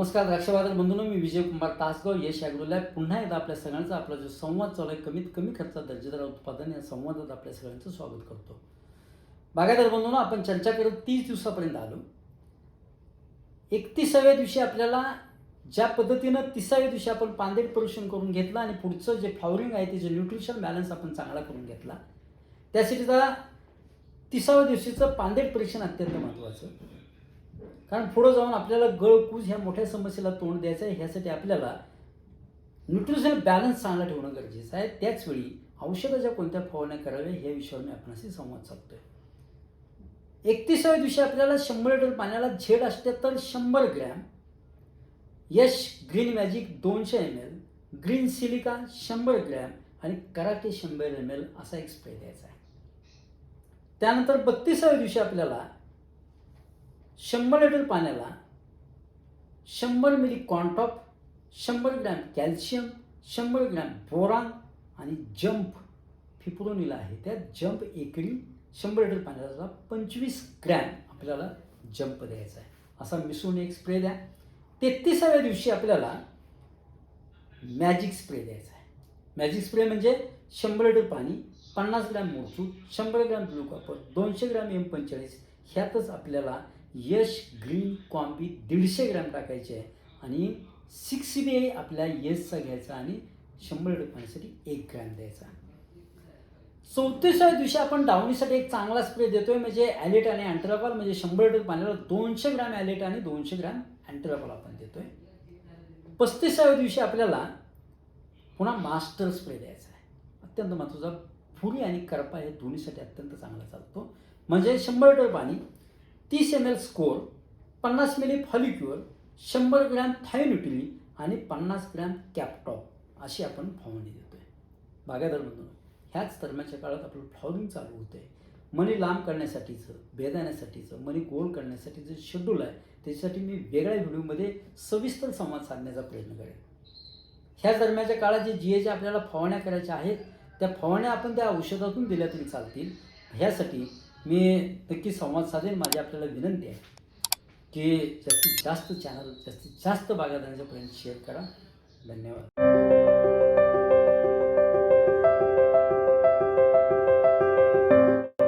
नमस्कार द्राक्षबाजार बंधून मी विजय कुमार तासगाव. यश ॲग्रोला पुन्हा एकदा आपल्या सगळ्यांचा आपला जो संवाद चालू आहे कमीत कमी खर्चात दर्जेदार उत्पादन या संवादात आपल्या सगळ्यांचं स्वागत करतो. बागायदार बंधून आपण चर्चा करत तीस दिवसापर्यंत आलो. एकतीसाव्या दिवशी आपल्याला ज्या पद्धतीनं तिसाव्या दिवशी आपण पांदेट परीक्षण करून घेतलं आणि पुढचं जे फ्लॉवरिंग आहे ते जे न्यूट्रिशन बॅलन्स आपण चांगला करून घेतला त्यासाठीचा तिसाव्या दिवशीचं पांदेट परीक्षण अत्यंत महत्त्वाचं कारण पुढं जाऊन आपल्याला गळकूज ह्या मोठ्या समस्येला तोंड द्यायचं आहे ह्यासाठी आपल्याला न्यूट्रिशन बॅलन्स चांगला ठेवणं गरजेचं आहे. त्याचवेळी औषधाच्या कोणत्या फवारण्या कराव्या ह्या विषयावर मी आपणाशी संवाद साधतो आहे एकतीसाव्या दिवशी आपल्याला शंभर लिटर पाण्याला झेड असते तर शंभर ग्रॅम. यश ग्रीन मॅजिक दोनशे एम एल ग्रीन सिलिका शंभर ग्रॅम आणि कराटे शंभर एम एल असा एक स्प्रे द्यायचा आहे. त्यानंतर बत्तीसाव्या दिवशी आपल्याला शंभर लिटर पाण्याला शंभर मिली कॉन्टॉप शंभर ग्रॅम कॅल्शियम शंभर ग्रॅम बोरान आणि जंप फिप्रोनिल आहे. त्या जंप एकरी शंभर लिटर पाण्याला पंचवीस ग्रॅम आपल्याला जंप द्यायचा आहे. असा मिसळून एक स्प्रे द्या. तेहतीसाव्या दिवशी आपल्याला मॅजिक स्प्रे द्यायचा आहे. मॅजिक स्प्रे म्हणजे शंभर लिटर पाणी पन्नास ग्रॅम मोजू शंभर ग्रॅम ब्लू कॉपर दोनशे ग्रॅम एम पंचेचाळीस ह्यातच आपल्याला यश ग्रीन कॉम्बी दीडशे ग्रॅम टाकायचे आहे. आणि सिक्स बी ए आपल्या येसचा घ्यायचा आणि शंभर रुपयांसाठी पाण्यासाठी एक ग्रॅम द्यायचा. चौतीसाव्या दिवशी आपण डावणीसाठी एक चांगला स्प्रे देतोय म्हणजे ॲलेट आणि अँट्राकॉल म्हणजे शंभर लिटर पाण्याला दोनशे ग्रॅम ॲलेट आणि दोनशे ग्रॅम अँट्राकॉल आपण देतोय. पस्तीसाव्या दिवशी आपल्याला पुन्हा मास्टर स्प्रे द्यायचा आहे. अत्यंत महत्त्वाचा फुरी आणि करपा हे दोन्हीसाठी अत्यंत चांगला चालतो. म्हणजे शंभर लिटर पाणी तीस एम एल स्कोर पन्नास मिली फॉलिक्युअर शंभर ग्रॅम थायन्युटिली आणि पन्नास ग्रॅम कॅपटॉप अशी आपण फवारणी देतो आहे म्हणून ह्याच दरम्यानच्या काळात आपलं फ्लॉवरिंग चालू होतं आहे मनी लांब करण्यासाठीचं भेदाण्यासाठीचं मनी गोल करण्यासाठीचं शेड्यूल आहे त्याच्यासाठी मी वेगळ्या व्हिडिओमध्ये सविस्तर संवाद साधण्याचा प्रयत्न करेन. ह्या दरम्यानच्या काळात जे जी एच्या आपल्याला फवारण्या करायच्या आहेत त्या फवारण्या आपण त्या औषधातून दिल्या तरी चालतील. ह्यासाठी मी नक्की संवाद साधेन. माझी आपल्याला विनंती आहे की जास्तीत जास्त चॅनल जास्तीत जास्त बागायदारांच्यापर्यंत शेअर करा. धन्यवाद.